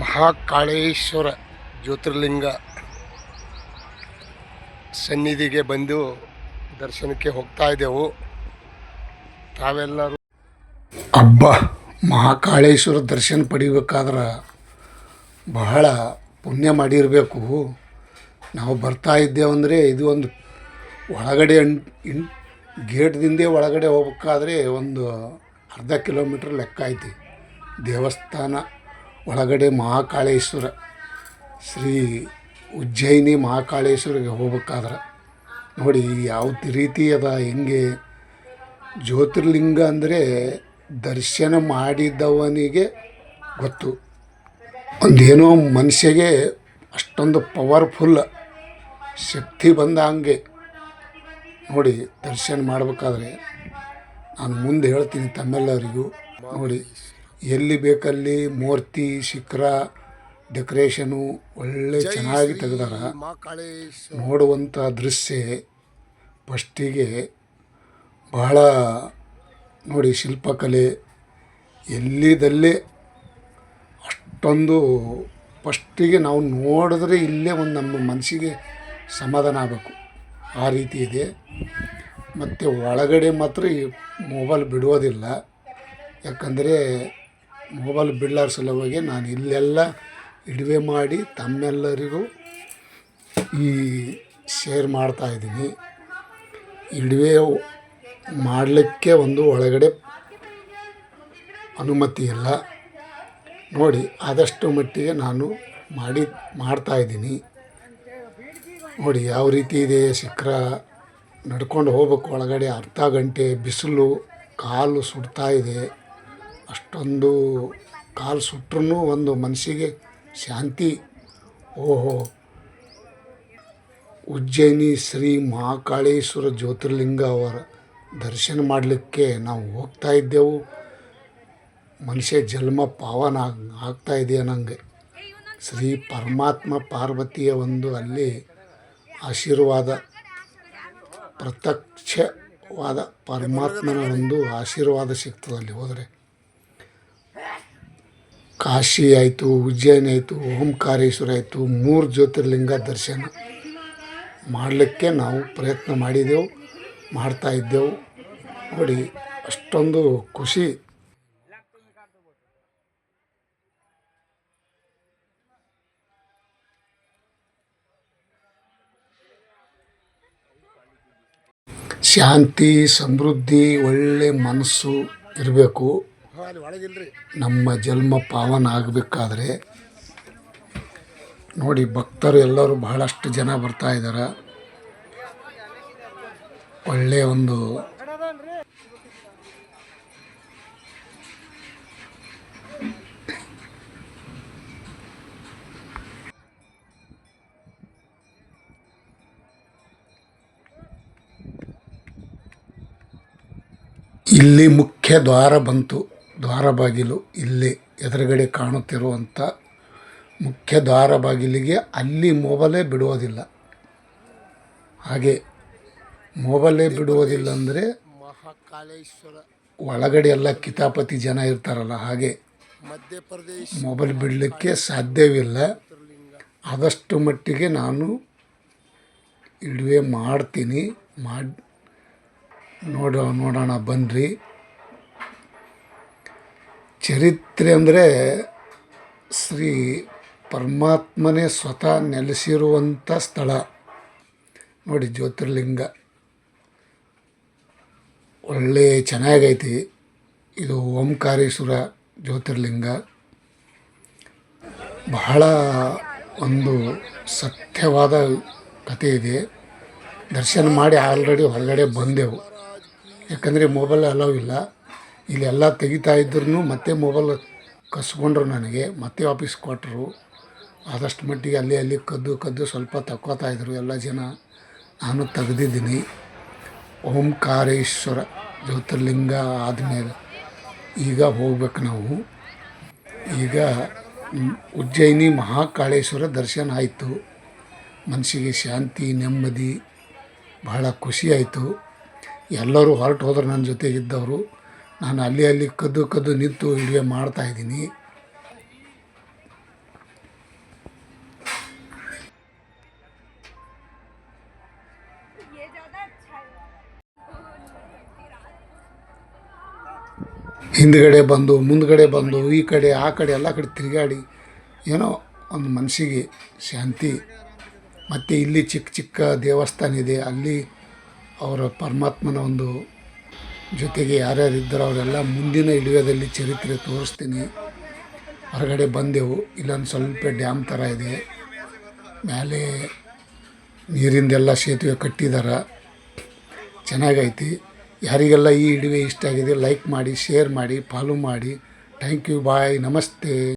ಮಹಾಕಾಳೇಶ್ವರ ಜ್ಯೋತಿರ್ಲಿಂಗ ಸನ್ನಿಧಿಗೆ ಬಂದು ದರ್ಶನಕ್ಕೆ ಹೋಗ್ತಾ ಇದ್ದೆವು. ತಾವೆಲ್ಲರೂ ಹಬ್ಬ ಮಹಾಕಾಳೇಶ್ವರ ದರ್ಶನ ಪಡಿಬೇಕಾದ್ರೆ ಬಹಳ ಪುಣ್ಯ ಮಾಡಿರಬೇಕು. ನಾವು ಬರ್ತಾ ಇದ್ದೇವಂದರೆ ಇದು ಒಂದು ಒಳಗಡೆ ಇನ್ ಗೇಟ್ದಿಂದೇ ಒಳಗಡೆ ಹೋಗ್ಬೇಕಾದ್ರೆ ಒಂದು ಅರ್ಧ ಕಿಲೋಮೀಟ್ರ್ ಲೆಕ್ಕ ಐತಿ. ದೇವಸ್ಥಾನ ಒಳಗಡೆ ಮಹಾಕಾಳೇಶ್ವರ, ಶ್ರೀ ಉಜ್ಜಯಿನಿ ಮಹಾಕಾಳೇಶ್ವರಿಗೆ ಹೋಗ್ಬೇಕಾದ್ರೆ ನೋಡಿ ಯಾವ ರೀತಿ ಅದ, ಹೆಂಗೆ? ಜ್ಯೋತಿರ್ಲಿಂಗ ಅಂದರೆ ದರ್ಶನ ಮಾಡಿದವನಿಗೆ ಗೊತ್ತು. ಒಂದೇನೋ ಮನುಷ್ಯಗೆ ಅಷ್ಟೊಂದು ಪವರ್ಫುಲ್ ಶಕ್ತಿ ಬಂದ ಹಂಗೆ. ನೋಡಿ, ದರ್ಶನ ಮಾಡಬೇಕಾದ್ರೆ ನಾನು ಮುಂದೆ ಹೇಳ್ತೀನಿ ತಮ್ಮೆಲ್ಲರಿಗೂ. ನೋಡಿ ಎಲ್ಲಿ ಬೇಕಲ್ಲಿ ಮೂರ್ತಿ ಶಿಖರ ಡೆಕೋರೇಷನು ಒಳ್ಳೆ ಚೆನ್ನಾಗಿ ತೆಗೆದಾರ. ನೋಡುವಂಥ ದೃಶ್ಯ ಫಸ್ಟಿಗೆ ಬಹಳ ನೋಡಿ ಶಿಲ್ಪಕಲೆ ಎಲ್ಲಿದಲ್ಲೇ ಅಷ್ಟೊಂದು ಫಸ್ಟಿಗೆ ನಾವು ನೋಡಿದ್ರೆ ಇಲ್ಲೇ ಒಂದು ನಮ್ಮ ಮನಸ್ಸಿಗೆ ಸಮಾಧಾನ ಆಗಬೇಕು. ಆ ರೀತಿ ಇದೆ. ಮತ್ತು ಒಳಗಡೆ ಮಾತ್ರ ಈ ಮೊಬೈಲ್ ಬಿಡೋದಿಲ್ಲ. ಯಾಕಂದರೆ ಮೊಬೈಲ್ ಬಿಡ್ಲಾರ ಸಲುವಾಗಿ ನಾನು ಇಲ್ಲೆಲ್ಲ ಇಡುವೆ ಮಾಡಿ ತಮ್ಮೆಲ್ಲರಿಗೂ ಈ ಶೇರ್ ಮಾಡ್ತಾಯಿದ್ದೀನಿ ಇಡುವೆ ಮಾಡಲಿಕ್ಕೆ ಒಂದು ಒಳಗಡೆ ಅನುಮತಿ ಇಲ್ಲ. ನೋಡಿ, ಆದಷ್ಟು ಮಟ್ಟಿಗೆ ನಾನು ಮಾಡಿ ಮಾಡ್ತಾಯಿದ್ದೀನಿ ನೋಡಿ, ಯಾವ ರೀತಿ ಇದೆ ಶಿಖರ? ನಡ್ಕೊಂಡು ಹೋಗ್ಬೇಕು ಒಳಗಡೆ ಅರ್ಧ ಗಂಟೆ, ಬಿಸಿಲು, ಕಾಲು ಸುಡ್ತಾ ಇದೆ. ಅಷ್ಟೊಂದು ಕಾಲು ಸುಟ್ರೂ ಒಂದು ಮನಸ್ಸಿಗೆ ಶಾಂತಿ. ಓಹೋ, ಉಜ್ಜಯಿನಿ ಶ್ರೀ ಮಹಾಕಾಳೇಶ್ವರ ಜ್ಯೋತಿರ್ಲಿಂಗ ಅವರ ದರ್ಶನ ಮಾಡಲಿಕ್ಕೆ ನಾವು ಹೋಗ್ತಾ ಇದ್ದೆವು. ಮನುಷ್ಯ ಜನ್ಮ ಪಾವನ ಆಗ್- ಆಗ್ತಾ ಇದೆ ನನಗೆ ಶ್ರೀ ಪರಮಾತ್ಮ ಪಾರ್ವತಿಯ ಒಂದು ಅಲ್ಲಿ ಆಶೀರ್ವಾದ, ಪ್ರತ್ಯಕ್ಷವಾದ ಪರಮಾತ್ಮನ ಒಂದು ಆಶೀರ್ವಾದ ಸಿಗ್ತದೆ ಅಲ್ಲಿ ಹೋದರೆ. ಕಾಶಿ ಆಯಿತು, ಉಜ್ಜಯಿನಿ ಆಯಿತು, ಓಂಕಾರೇಶ್ವರ ಆಯಿತು, ಮೂರು ಜ್ಯೋತಿರ್ಲಿಂಗ ದರ್ಶನ ಮಾಡಲಿಕ್ಕೆ ನಾವು ಪ್ರಯತ್ನ ಮಾಡಿದೆವು, ಮಾಡ್ತಾ ಇದ್ದೆವು. ನೋಡಿ, ಅಷ್ಟೊಂದು ಖುಷಿ. ಶಾಂತಿ, ಸಮೃದ್ಧಿ, ಒಳ್ಳೆ ಮನಸ್ಸು ಇರಬೇಕು. ನಮ್ಮ ಜನ್ಮ ಪಾವನ ಆಗಬೇಕಾದ್ರೆ ನೋಡಿ ಭಕ್ತರು ಎಲ್ಲರೂ ಬಹಳಷ್ಟು ಜನ ಬರ್ತಾ ಇದ್ದಾರೆ ಒಳ್ಳೆಯ ಒಂದು ಇಲ್ಲಿ ಮುಖ್ಯ ದ್ವಾರ ಬಂತು. ದ್ವಾರ ಬಾಗಿಲು ಇಲ್ಲಿ ಎದುರುಗಡೆ ಕಾಣುತ್ತಿರುವಂಥ ಮುಖ್ಯ ದ್ವಾರ ಬಾಗಿಲಿಗೆ ಅಲ್ಲಿ ಮೊಬೈಲೇ ಬಿಡುವುದಿಲ್ಲ. ಹಾಗೆ ಮೊಬೈಲೇ ಬಿಡುವುದಿಲ್ಲ ಅಂದರೆ ಒಳಗಡೆ ಎಲ್ಲ ಕಿತಾಪತಿ ಜನ ಇರ್ತಾರಲ್ಲ ಹಾಗೆ ಮಧ್ಯಪ್ರದೇಶ ಮೊಬೈಲ್ ಬಿಡಲಿಕ್ಕೆ ಸಾಧ್ಯವಿಲ್ಲ. ಆದಷ್ಟು ಮಟ್ಟಿಗೆ ನಾನು ಇಡುವೆ ಮಾಡ್ತೀನಿ. ಮಾಡಿ ನೋಡೋ ನೋಡೋಣ ಬನ್ನಿರಿ ಚರಿತ್ರೆ ಅಂದರೆ ಶ್ರೀ ಪರಮಾತ್ಮನೇ ಸ್ವತಃ ನೆಲೆಸಿರುವಂಥ ಸ್ಥಳ. ನೋಡಿ ಜ್ಯೋತಿರ್ಲಿಂಗ. ಒಳ್ಳೆ ಚೆನ್ನಾಗೈತಿ. ಇದು ಓಂಕಾರೇಶ್ವರ ಜ್ಯೋತಿರ್ಲಿಂಗ. ಬಹಳ ಒಂದು ಸತ್ಯವಾದ ಕಥೆ ಇದೆ. ದರ್ಶನ ಮಾಡಿ ಆಲ್ರೆಡಿ ಹೊರಗಡೆ ಬಂದೆವು. ಯಾಕಂದರೆ ಮೊಬೈಲ್ ಅಲೋ ಇಲ್ಲ. ಇಲ್ಲೆಲ್ಲ ತೆಗಿತಾ ಇದ್ರೂ ಮತ್ತೆ ಮೊಬೈಲ್ ಕಸ್ಕೊಂಡ್ರು ನನಗೆ, ಮತ್ತೆ ವಾಪಸ್ ಕೊಟ್ಟರು ಆದಷ್ಟು ಮಟ್ಟಿಗೆ ಅಲ್ಲಿ ಅಲ್ಲಿ ಕದ್ದು ಕದ್ದು ಸ್ವಲ್ಪ ತಕ್ಕೋತಾ ಇದ್ರು ಎಲ್ಲ ಜನ. ನಾನು ತೆಗೆದಿದ್ದೀನಿ. ಓಂಕಾರೇಶ್ವರ ಜ್ಯೋತಿರ್ಲಿಂಗ ಆದಮೇಲೆ ಈಗ ಹೋಗ್ಬೇಕು ನಾವು. ಈಗ ಉಜ್ಜಯಿನಿ ಮಹಾಕಾಳೇಶ್ವರ ದರ್ಶನ ಆಯಿತು. ಮನಸ್ಸಿಗೆ ಶಾಂತಿ, ನೆಮ್ಮದಿ, ಬಹಳ ಖುಷಿಯಾಯಿತು ಎಲ್ಲರೂ ಹೊರಟು ಹೋದರು ನನ್ನ ಜೊತೆಗಿದ್ದವರು. ನಾನು ಅಲ್ಲಿ ಅಲ್ಲಿ ಕದ್ದು ಕದ್ದು ನಿಂತು ಇಡಿಯೋ ಮಾಡ್ತಾ ಇದ್ದೀನಿ. ಹಿಂದ್ಗಡೆ ಬಂದು, ಮುಂದ್ಗಡೆ ಬಂದು, ಈ ಕಡೆ, ಆ ಕಡೆ, ಎಲ್ಲ ಕಡೆ ತಿರುಗಾಡಿ, ಏನೋ ಒಂದು ಮನಸ್ಸಿಗೆ ಶಾಂತಿ. ಮತ್ತು ಇಲ್ಲಿ ಚಿಕ್ಕ ಚಿಕ್ಕ ದೇವಸ್ಥಾನ ಇದೆ. ಅಲ್ಲಿ ಅವರ ಪರಮಾತ್ಮನ ಒಂದು ಜೊತೆಗೆ ಯಾರ್ಯಾರು ಇದ್ದರೋ ಅವರೆಲ್ಲ ಮುಂದಿನ ಇಡುವೆದಲ್ಲಿ ಚರಿತ್ರೆ ತೋರಿಸ್ತೀನಿ. ಹೊರಗಡೆ ಬಂದೆವು. ಇಲ್ಲೊಂದು ಸ್ವಲ್ಪ ಡ್ಯಾಮ್ ಥರ ಇದೆ. ಮೇಲೆ ನೀರಿಂದೆಲ್ಲ ಸೇತುವೆ ಕಟ್ಟಿದ್ದಾರೆ ಚೆನ್ನಾಗೈತಿ. ಯಾರಿಗೆಲ್ಲ ಈ ಇಡುವೆ ಇಷ್ಟ ಆಗಿದೆ ಲೈಕ್ ಮಾಡಿ ಶೇರ್ ಮಾಡಿ ಫಾಲೋ ಮಾಡಿ. ಥ್ಯಾಂಕ್ ಯು ಬಾಯ್ ನಮಸ್ತೆ.